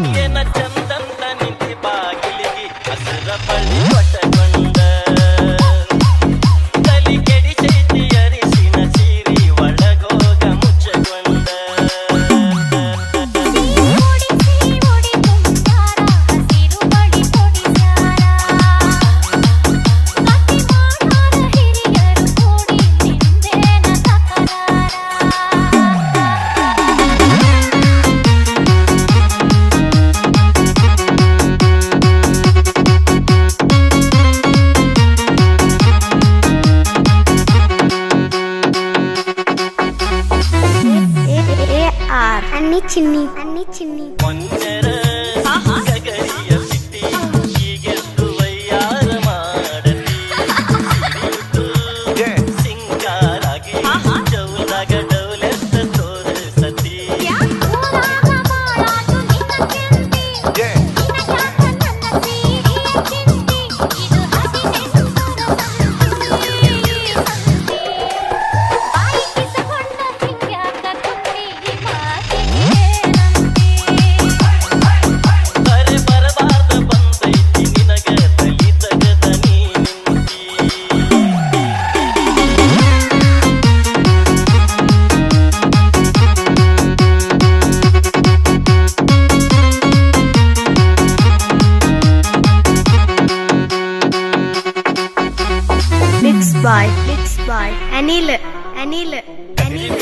ಚಂದನ ನಿಧಿ ಬಾಗಿಲಿಗೆ ಹಸಿರ ಬಳಿ chimney. I'm chimney. One. பாய் பிட்ஸ் பாய் அனில அனில அனில